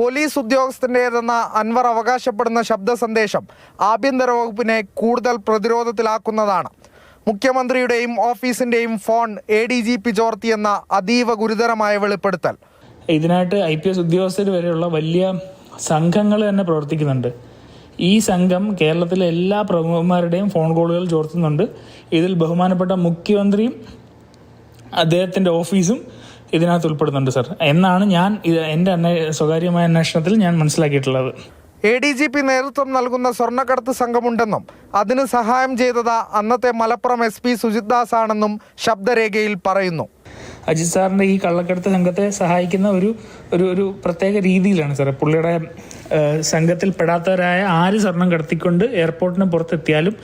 Police ഉദ്യോഗസ്ഥന്റേതെന്ന Anwar അവകാശപ്പെടുന്ന ശബ്ദ സന്ദേശം ആഭ്യന്തര വകുപ്പിനെ കൂടുതൽ പ്രതിരോധത്തിലാക്കുന്നതാണ്. മുഖ്യമന്ത്രിയുടെയും ഓഫീസിന്റെയും phone A D G P ചോർത്തിയെന്ന അതീവ ഗുരുതരമായ വെളിപ്പെടുത്തൽ. ഇതിനായിട്ട് ഐ പി എസ് ഉദ്യോഗസ്ഥർ വരെയുള്ള വലിയ സംഘങ്ങൾ തന്നെ പ്രവർത്തിക്കുന്നുണ്ട്. ഈ സംഘം കേരളത്തിലെ എല്ലാ പ്രമുഖന്മാരുടെയും ഫോൺ കോളുകൾ ചോർത്തുന്നുണ്ട്. ഇതിൽ ബഹുമാനപ്പെട്ട മുഖ്യമന്ത്രിയും അദ്ദേഹത്തിന്റെ ഓഫീസും ഇതിനകത്ത് ഉൾപ്പെടുന്നുണ്ട് സർ എന്നാണ് ഞാൻ എന്റെ എന്റെ അന്വേ സ്വകാര്യമായ അന്വേഷണത്തിൽ ഞാൻ മനസ്സിലാക്കിയിട്ടുള്ളത്. എ ഡി ജി പി നേതൃത്വം നൽകുന്ന സ്വർണക്കടത്ത് സംഘമുണ്ടെന്നും അതിന് സഹായം ചെയ്തത് അന്നത്തെ മലപ്പുറം എസ് പി സുജിത് ദാസ് ആണെന്നും ശബ്ദരേഖയിൽ പറയുന്നു. അജിത് സാറിന്റെ ഈ കള്ളക്കടത്ത് സംഘത്തെ സഹായിക്കുന്ന ഒരു ഒരു ഒരു പ്രത്യേക രീതിയിലാണ് സാർ പുള്ളിയുടെ സംഘത്തിൽ പെടാത്തവരായ ആര് സ്വർണം കടത്തിക്കൊണ്ട് എയർപോർട്ടിന് പുറത്തെത്തിയാലും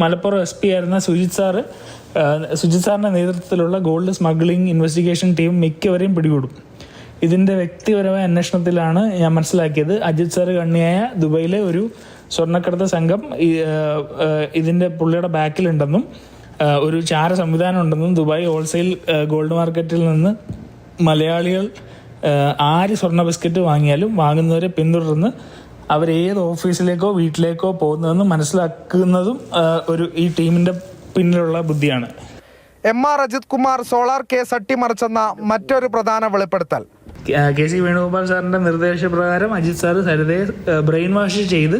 മലപ്പുറം എസ് പി ആയിരുന്ന സുജിത് സാറ് സുജിത് സാറിന്റെ നേതൃത്വത്തിലുള്ള ഗോൾഡ് സ്മഗ്ലിംഗ് ഇൻവെസ്റ്റിഗേഷൻ ടീം മിക്കവരെയും പിടികൂടും. ഇതിന്റെ വ്യക്തിപരമായ അന്വേഷണത്തിലാണ് ഞാൻ മനസ്സിലാക്കിയത്. അജിത് സാർ കണ്ണിയായ ദുബൈയിലെ ഒരു സ്വർണക്കടത്ത് സംഘം ഇതിന്റെ പുള്ളിയുടെ ബാക്കിലുണ്ടെന്നും ഒരു ചാര സംവിധാനം ഉണ്ടെന്നും ദുബായ് ഹോൾസെയിൽ ഗോൾഡ് മാർക്കറ്റിൽ നിന്ന് മലയാളികൾ ആര് സ്വർണ ബിസ്ക്കറ്റ് വാങ്ങിയാലും വാങ്ങുന്നവരെ പിന്തുടർന്ന് അവർ ഏത് ഓഫീസിലേക്കോ വീട്ടിലേക്കോ പോകുന്നതെന്ന് മനസ്സിലാക്കുന്നതും ഒരു ഈ ടീമിന്റെ പിന്നിലുള്ള ബുദ്ധിയാണ്. M R Ajith Kumar solar case അട്ടിമറിച്ചെന്ന മറ്റൊരു പ്രധാന വെളിപ്പെടുത്തൽ. കെ സി വേണുഗോപാൽ സാറിന്റെ നിർദ്ദേശപ്രകാരം അജിത് സാർ സരിതയെ ബ്രെയിൻ വാഷ് ചെയ്ത്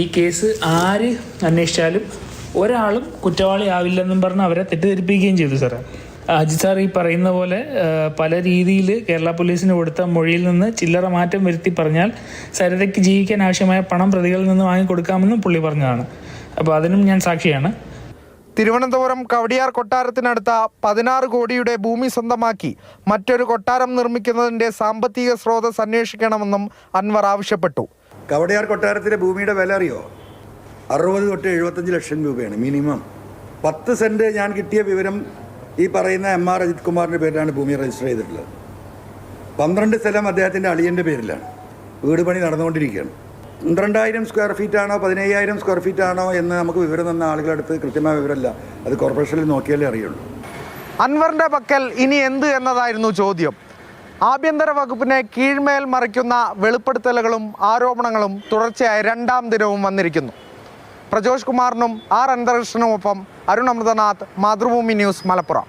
ഈ കേസ് ആര് അന്വേഷിച്ചാലും ഒരാളും കുറ്റവാളിയാവില്ലെന്നും പറഞ്ഞ് അവരെ തെറ്റിദ്ധരിപ്പിക്കുകയും ചെയ്തു സാറ്. അജിത് സാർ ഈ പറയുന്ന പോലെ പല രീതിയിൽ കേരള പോലീസിന് കൊടുത്ത മൊഴിയിൽ നിന്ന് ചില്ലറ മാറ്റം വരുത്തി പറഞ്ഞാൽ സരിതയ്ക്ക് ജീവിക്കാൻ ആവശ്യമായ പണം പ്രതികളിൽ നിന്ന് വാങ്ങിക്കൊടുക്കാമെന്നും പുള്ളി പറഞ്ഞതാണ്. അപ്പോൾ അതിനും ഞാൻ സാക്ഷിയാണ്. തിരുവനന്തപുരം കവടിയാർ കൊട്ടാരത്തിനടുത്ത പതിനാറ് കോടിയുടെ ഭൂമി സ്വന്തമാക്കി മറ്റൊരു കൊട്ടാരം നിർമ്മിക്കുന്നതിന്റെ സാമ്പത്തിക സ്രോതസ് അന്വേഷിക്കണമെന്നും അൻവർ ആവശ്യപ്പെട്ടു. കവടിയാർ കൊട്ടാരത്തിലെ ഭൂമിയുടെ വില അറിയോ? അറുപത് തൊട്ട് എഴുപത്തഞ്ച് ലക്ഷം രൂപയാണ് മിനിമം. പത്ത് സെന്റ് ഞാൻ കിട്ടിയ വിവരം ഈ പറയുന്ന എം ആർ അജിത് കുമാറിന്റെ പേരിലാണ് ഭൂമി രജിസ്റ്റർ ചെയ്തിട്ടുള്ളത്. പന്ത്രണ്ട് സ്ഥലം അദ്ദേഹത്തിന്റെ അളിയന്റെ പേരിലാണ്. വീട് പണി നടന്നുകൊണ്ടിരിക്കുകയാണ്. പന്ത്രണ്ടായിരം സ്ക്വയർ ഫീറ്റ് ആണോ പതിനയ്യായിരം സ്ക്വയർ ഫീറ്റ് ആണോ എന്ന് നമുക്ക് വിവരം തന്ന ആളുകളുടെ അടുത്ത് കൃത്യമായ വിവരമല്ല. അത് കോർപ്പറേഷനിൽ നോക്കിയാലേ അറിയുള്ളൂ. അൻവറിന്റെ പക്കൽ ഇനി എന്ത് എന്നതായിരുന്നു ചോദ്യം. ആഭ്യന്തര വകുപ്പിനെ കീഴ്മേൽ മറിക്കുന്ന വെളിപ്പെടുത്തലുകളും ആരോപണങ്ങളും തുടർച്ചയായ രണ്ടാം ദിനവും വന്നിരിക്കുന്നു. പ്രജോഷ് കുമാറിനും ആർ അനന്തകൃഷ്ണനുമൊപ്പം അരുൺ അമൃതനാഥ് മാതൃഭൂമി ന്യൂസ് മലപ്പുറം.